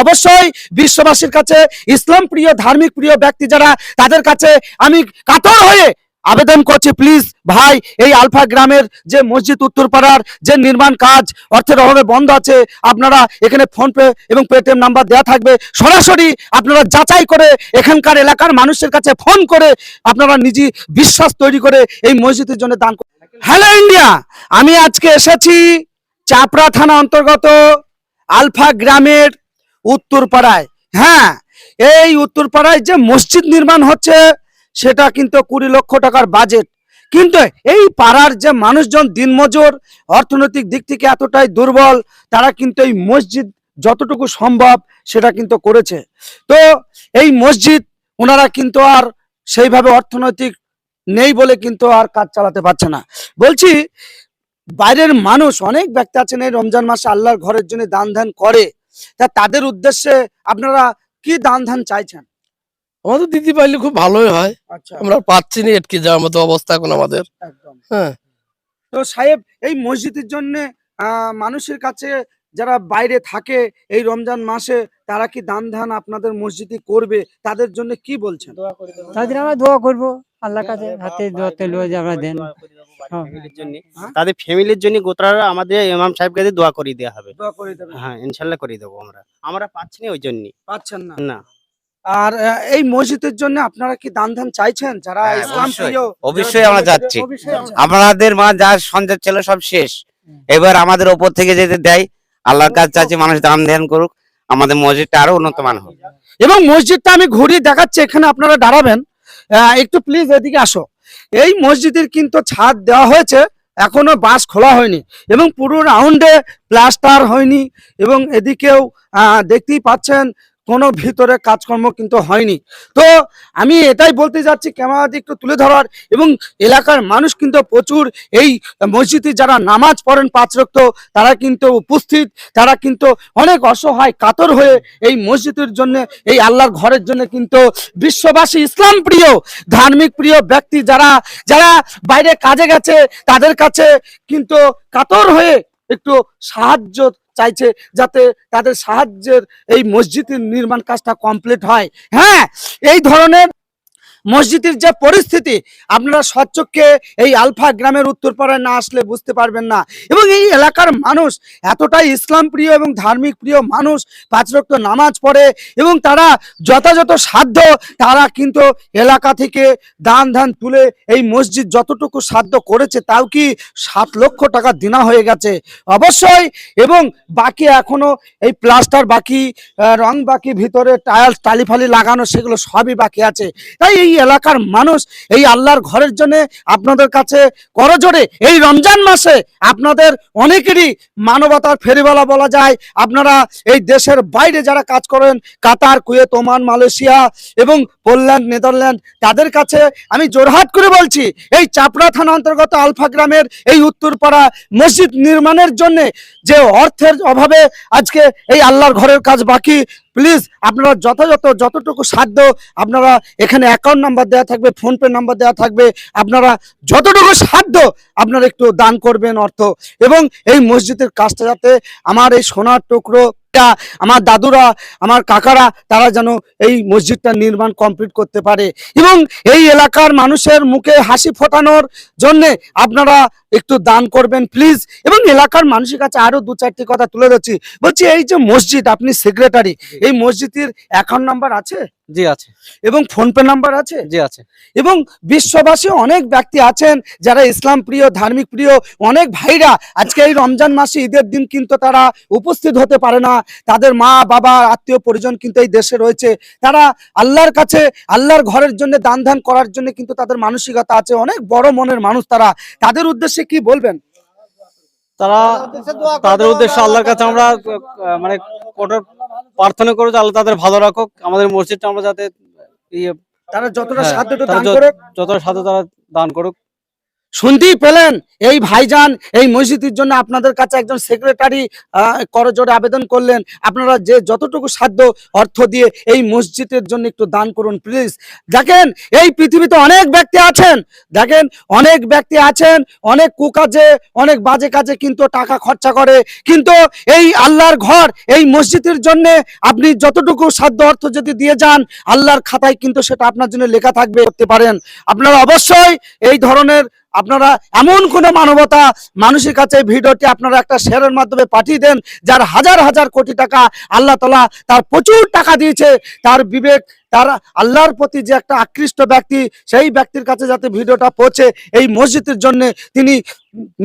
অবশ্যই বিশ্ববাসীর কাছে ইসলাম প্রিয়, ধার্মিক প্রিয় ব্যক্তি যারা, তাদের কাছে আমি কাতর হয়ে আবেদন করছি প্লিজ ভাই, এই আলফা গ্রামের যে মসজিদ উত্তরপাড়ার যে নির্মাণ কাজ, অর্থের অভাবে বন্ধ আছে, আপনারা এখানে ফোন পে এবং পেটিএম নাম্বার দেওয়া থাকবে। সরাসরি আপনারা যাচাই করে এখানকার এলাকার মানুষের কাছে ফোন করে আপনারা নিজে বিশ্বাস তৈরি করে এই মসজিদের জন্য দান হ্যালো ইন্ডিয়া আমি আজকে এসেছি চাপড়া থানা অন্তর্গত আলফা গ্রামের উত্তরপাড়ায়। হ্যাঁ এই উত্তরপাড়ায় যে মসজিদ নির্মাণ হচ্ছে, সেটা কিন্তু কুড়ি লক্ষ টাকার বাজেট কিন্তু এই পাড়ার যে মানুষজন দিনমজুর, অর্থনৈতিক দিক থেকে এতটাই দুর্বল, তারা কিন্তু এই মসজিদ যতটুকু সম্ভব সেটা কিন্তু করেছে। তো এই মসজিদ ওনারা কিন্তু আর সেইভাবে অর্থনৈতিক নেই বলে কিন্তু আর কাজ চালাতে পারছে না। বলছি, বাইরের মানুষ, অনেক ব্যক্তি আছেন এই রমজান মাসে আল্লাহর ঘরের জন্য দান ধ্যান করে। তা তাদের উদ্দেশ্যে আপনারা কি দান ধান চাইছেন? আমাদের দিদি পাইলে খুব ভালোই হয়। আচ্ছা। আমরা পাচ্ছি না এটকে যাওয়ার মতো অবস্থা এখন আমাদের। একদম। হ্যাঁ। তো সাহেব এই মসজিদের জন্য মানুষের কাছে যারা বাইরে থাকে এই রমজান মাসে তারা কি দান ধান আপনাদের মসজিদে করবে? তাদের জন্য কি বলছেন? তাদের আমরা দোয়া করব। আল্লাহর কাছে হাতে দোয়াতে লয়ে যে আমরা দেন। হ্যাঁ। জন্য। হ্যাঁ? তাদের ফ্যামিলির জন্য গোত্রারা আমাদের ইমাম সাহেবকে দিয়ে দোয়া করে দেওয়া হবে। দোয়া করে দেবেন হ্যাঁ ইনশাল্লাহ করে দেবো আমরা। আমরা পাচ্ছি না ওই জন্যই পাচ্ছেন না। না। আর এই মসজিদের জন্য আপনারা কি দান ধ্যান চাইছেন? যারা হ্যাঁ, ইসলাম অবশ্যই। প্রিয় অবশ্যই আমরা যাচ্ছি। আমাদের মা যা সঞ্চয় ছিল সব শেষ। এবার আমাদের ওপর থেকে যেতে দেয় আল্লাহর কাছে চাচ্ছি মানুষ দান ধ্যান করুক। আমাদের মসজিদটা আরও উন্নত মান হোক। এবং মসজিদটা আমি ঘুরিয়ে দেখাচ্ছি এখানে আপনারা দাঁড়াবেন। একটু প্লিজ এদিকে আসো। এই মসজিদের কিন্তু ছাদ দেওয়া হয়েছে, এখনও বাস খোলা হয়নি এবং পুরো রাউন্ডে প্লাস্টার হয়নি এবং এদিকেও দেখতেই পাচ্ছেন কোনো ভিতরে কাজকর্ম কিন্তু হয়নি। তো আমি এটাই বলতে যাচ্ছি দিয়ে একটু তুলে ধরার এবং এলাকার মানুষ কিন্তু প্রচুর এই মসজিদে যারা নামাজ পড়েন পাঁচ রক্ত, তারা কিন্তু উপস্থিত, তারা কিন্তু অনেক অসহায়, কাতর হয়ে এই মসজিদের জন্য, এই আল্লাহর ঘরের জন্য কিন্তু বিশ্ববাসী, ইসলাম প্রিয়, ধার্মিক প্রিয় ব্যক্তি যারা যারা বাইরে কাজে গেছে, তাদের কাছে কিন্তু কাতর হয়ে একটু সাহায্য চাইছে যাতে তাদের সাহায্যের এই মসজিদের নির্মাণ কাজটা কমপ্লিট হয়। হ্যাঁ এই ধরনের মসজিদের যে পরিস্থিতি, আপনারা সচ্চক্ষে এই আলফা গ্রামের উত্তরপাড়ায় না আসলে বুঝতে পারবেন না। এবং এই এলাকার মানুষ এতটাই ইসলাম প্রিয় এবং ধার্মিক প্রিয় মানুষ, পাঁচ রক্ত নামাজ পড়ে এবং তারা যথাযথ সাধ্য, তারা কিন্তু এলাকা থেকে দান ধান তুলে এই মসজিদ যতটুকু সাধ্য করেছে, তাও কি সাত লক্ষ টাকা দিনা হয়ে গেছে। অবশ্যই, এবং বাকি এখনও এই প্লাস্টার বাকি রং বাকি, ভিতরে টায়ালস টালিফালি লাগানো, সেগুলো সবই বাকি আছে। তাই এই এলাকার মানুষ এই আল্লাহর ঘরের জন্য আপনাদের কাছে করজোড়ে এই রমজান মাসে আপনাদের অনেকেরই মানবতার ফেরিওয়ালা বলা যায়। আপনারা এই দেশের বাইরে যারা কাজ করেন, কাতার, কুয়েত, ওমান, মালয়েশিয়া এবং পোল্যান্ড, নেদারল্যান্ড, তাদের কাছে আমি জোরহাট করে বলছি, এই চাপড়া থানা অন্তর্গত আলফা গ্রামের এই উত্তরপাড়া মসজিদ নির্মাণের জন্য যে অর্থের অভাবে আজকে এই আল্লাহর ঘরের কাজ বাকি প্লিজ আপনারা যথাযথ যতটুকু সাধ্য আপনারা এখানে অ্যাকাউন্ট নাম্বার দেওয়া থাকবে ফোনপে নাম্বার দেওয়া থাকবে, আপনারা যতটুকু সাধ্য আপনারা একটু দান করবেন অর্থ। এবং এই মসজিদের কাজটা যাতে আমার এই সোনার টুকরো আমার দাদুরা, আমার কাকারা, তারা যেন এই মসজিদটা নির্মাণ কমপ্লিট করতে পারে। এবং এই এলাকার মানুষের মুখে হাসি ফোটানোর জন্যে আপনারা একটু দান করবেন প্লিজ এবং এলাকার মানুষের কাছে আরও দু চারটি কথা তুলে ধরছি। বলছি, এই যে মসজিদ, আপনি সেক্রেটারি এই মসজিদের অ্যাকাউন্ট নাম্বার আছে? জি আছে। এবং ফোনপে নাম্বার আছে? জি আছে। এবং বিশ্ববাসী অনেক ব্যক্তি আছেন যারা ইসলাম প্রিয় ধার্মিক প্রিয় অনেক ভাইরা আজকে এই রমজান মাসে ঈদের দিন কিন্তু তারা উপস্থিত হতে পারে না। তাদের মা বাবা আত্মীয় পরিজন কিন্তু এই দেশে রয়েছে। তারা আল্লাহর কাছে আল্লাহর ঘরের জন্য দান ধান করার জন্য কিন্তু তাদের মানসিকতা আছে। অনেক বড় মনের মানুষ তারা। তাদের উদ্দেশ্যে কি বলবেন? তারা তাদের উদ্দেশ্যে আল্লাহর কাছে আমরা মানে কঠোর প্রার্থনা করো যে আল্লাহ তাদের ভালো রাখুক। আমাদের মসজিদটা আমরা যাতে ইয়ে তারা যতটা সাধ্য যতটা সাধ্য দান তারা দান করুক। শুনতেই পেলেন? এই ভাইজান এই মসজিদের জন্য আপনাদের কাছে একজন সেক্রেটারি করজোড়ে আবেদন করলেন। আপনারা যে যতটুকু সাধ্য অর্থ দিয়ে এই মসজিদের জন্য একটু দান করুন প্লিজ দেখেন, এই পৃথিবীতে অনেক ব্যক্তি আছেন। দেখেন, অনেক ব্যক্তি আছেন, অনেক কুকাজে, অনেক বাজে কাজে কিন্তু টাকা খরচা করে। কিন্তু এই আল্লাহর ঘর, এই মসজিদের জন্য আপনি যতটুকু সাধ্য অর্থ যদি দিয়ে যান, আল্লাহর খাতায় কিন্তু সেটা আপনার জন্য লেখা থাকবে, করতে পারেন। আপনারা অবশ্যই এই ধরনের আপনারা এমন কোনো মানবতা, মানুষের কাছে ভিডিওটি আপনারা একটা শেয়ারের মাধ্যমে পাঠিয়ে দেন, যার হাজার হাজার কোটি টাকা আল্লাহ তালা তার প্রচুর টাকা দিয়েছে, তার বিবেক তার আল্লাহর প্রতি যে একটা আকৃষ্ট ব্যক্তি, সেই ব্যক্তির কাছে যাতে ভিডিওটা পৌঁছে, এই মসজিদের জন্য তিনি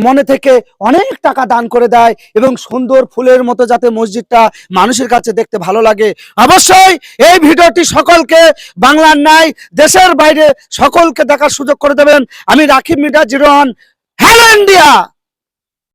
মনে থেকে অনেক টাকা দান করে দেয় এবং সুন্দর ফুলের মতো যাতে মসজিদটা মানুষের কাছে দেখতে ভালো লাগে। অবশ্যই এই ভিডিওটি সকলকে, বাংলার নাই দেশের বাইরে সকলকে দেখার সুযোগ করে দেবেন। আমি রাখিব মিডিয়া জিরো হ্যালো ইন্ডিয়া!